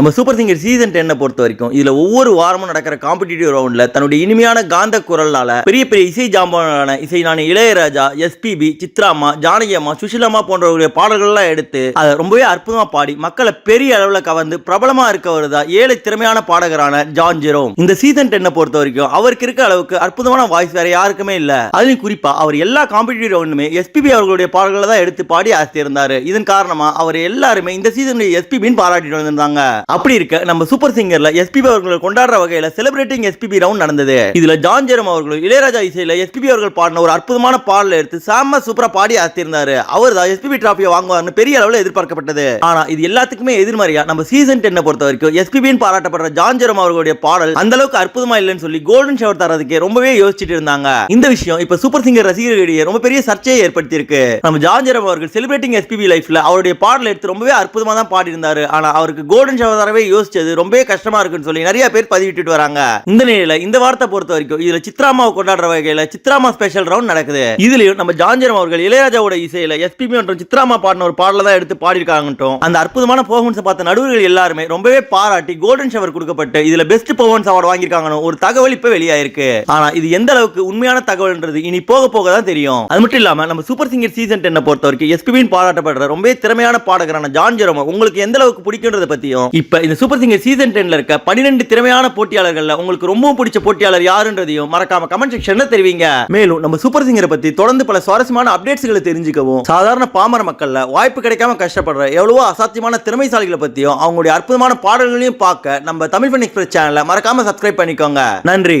நம்ம super singer season டென்னை பொறுத்த வரைக்கும் இதில் ஒவ்வொரு வாரமும் நடக்கிற காம்படிட்டிவ் ரவுண்டில் தன்னுடைய இனிமையான காந்த குரலால் பெரிய பெரிய இசை ஜாம்பான இசைஞானி இளையராஜா எஸ்பிபி சித்ராமா ஜானகி அம்மா சுஷிலம்மா போன்றவர்களுடைய பாடல்கள்லாம் எடுத்து அதை ரொம்பவே அற்புதமா பாடி மக்களை பெரிய அளவுல கவர்ந்து பிரபலமா இருக்கவர் தான் ஏழை திறமையான பாடகரான ஜான் ஜெரோம் இந்த சீசன் டென்னை பொறுத்த வரைக்கும் அவருக்கு இருக்க அளவுக்கு அற்புதமான வாய்ஸ் வேற யாருக்குமே இல்லை. அதுலயும் குறிப்பா அவர் எல்லா காம்படிட்டிவ் ரவுண்டுமே எஸ்பிபி அவர்களுடைய பாடல்களை தான் எடுத்து பாடி ஆசியிருந்தாரு இதன் காரணமா அவர் எல்லாருமே இந்த சீசனுடைய எஸ்பிபின்னு பாராட்டிட்டு வந்திருந்தாங்க. அப்படி இருக்க நம்ம சூப்பர் சிங்கர்ல எஸ்பிபி அவர்களை கொண்டாடுற வகையில செலிபிரேட்டிங் எஸ்பிபி ரவுண்ட் நடந்தது. இதுல ஜான் ஜெரம் அவர்களும் இளையராஜா இசையில எஸ்பிபி அவர்கள் பாடின ஒரு அற்புதமான பாடல எடுத்து செம்ம சூப்பரா பாடி ஆத்திருந்தாரு அவர் தான் எஸ்பிபி டிராஃபியை வாங்குவார்னு பெரிய அளவில் எதிர்பார்க்கப்பட்டது. ஆனா இது எல்லாத்துக்குமே எதிர்மறையா நம்ம சீசன் டென்னை பொறுத்த வரைக்கும் எஸ்பிபின்னு பாராட்டப்படுற ஜான் ஜெரம் அவர்களுடைய பாடல் அந்த அளவுக்கு அற்புதமா இல்லைன்னு சொல்லி கோல்டன் ஷவர் தரதுக்கு ரொம்பவே யோசிச்சுட்டு இருந்தாங்க. இந்த விஷயம் இப்ப சூப்பர் சிங்கர் ரசிகர்களிடையே ரொம்ப பெரிய சர்ச்சையை ஏற்படுத்தி இருக்கு நம்ம ஜான் ஜெரம் அவர்கள் செலிபிரேட்டிங் எஸ்பிபி லைஃப்ல அவருடைய பாடல் எடுத்து ரொம்பவே அற்புதமா தான் பாடி இருந்தாரு ஆனா அவருக்கு கோல்டன் ஷவர் தடவை யோசிச்சது ரொம்ப கஷ்டமா இருக்குன்னு சொல்லி நிறைய பேர் பதிவிட்டு வராங்க. இந்த நிலையில இந்த வார்த்தை பொறுத்த வரைக்கும் இதுல சித்ராமாவை கொண்டாடுற வகையில சித்ராமா ஸ்பெஷல் ரவுண்ட் நடக்குது. இதுலயும் நம்ம ஜான்ஜரம் அவர்கள் இளையராஜாவோட இசையில எஸ்பிபி மற்றும் சித்ராமா பாடின ஒரு பாடல தான் எடுத்து பாடிருக்காங்கட்டும் அந்த அற்புதமான பெர்ஃபார்மன்ஸ் பார்த்த நடுவர்கள் எல்லாருமே ரொம்பவே பாராட்டி கோல்டன் ஷவர் கொடுக்கப்பட்டு இதுல பெஸ்ட் பர்ஃபார்மன்ஸ் அவார்டு வாங்கியிருக்காங்கன்னு ஒரு தகவல் இப்ப வெளியாயிருக்கு. ஆனா இது எந்த அளவுக்கு உண்மையான தகவல்ன்றது இனி போக போக தான் தெரியும். அது மட்டும் இல்லாம நம்ம சூப்பர் சிங்கர் சீசன் டென்னை பொறுத்த வரைக்கும் எஸ்பிபின்னு பாராட்டப்படுற ரொம்ப திறமையான பாடகரான ஜான் உங்களுக்கு எந்த அளவுக்கு பிடிக்குன்றத பத்தியும் இப்போ இந்த சூப்பர் சிங்கர் சீசன் டென்ல இருக்க பன்னிரெண்டு திறமையான போட்டியாளர்களில் உங்களுக்கு ரொம்பவும் பிடிச்ச போட்டியாளர் யாருன்றதையும் மறக்காம கமெண்ட் செக்ஷன்ல தெரிவிங்க. மேலும் நம்ம சூப்பர் சிங்கரை பத்தி தொடர்ந்து பல சுவாரஸ்யமான அப்டேட்ஸ்களை தெரிஞ்சுக்கவும் சாதாரண பாமர மக்கள்ல வாய்ப்பு கிடைக்காம கஷ்டப்படுற எவ்வளவோ அசாத்தியமான திறமைசாலிகளை பத்தியும் அவங்களுடைய அற்புதமான பாடல்களையும் பார்க்க நம்ம தமிழ் ஃபன் எக்ஸ்பிரஸ் சேனலை மறக்காம சப்ஸ்கிரைப் பண்ணிக்கோங்க. நன்றி.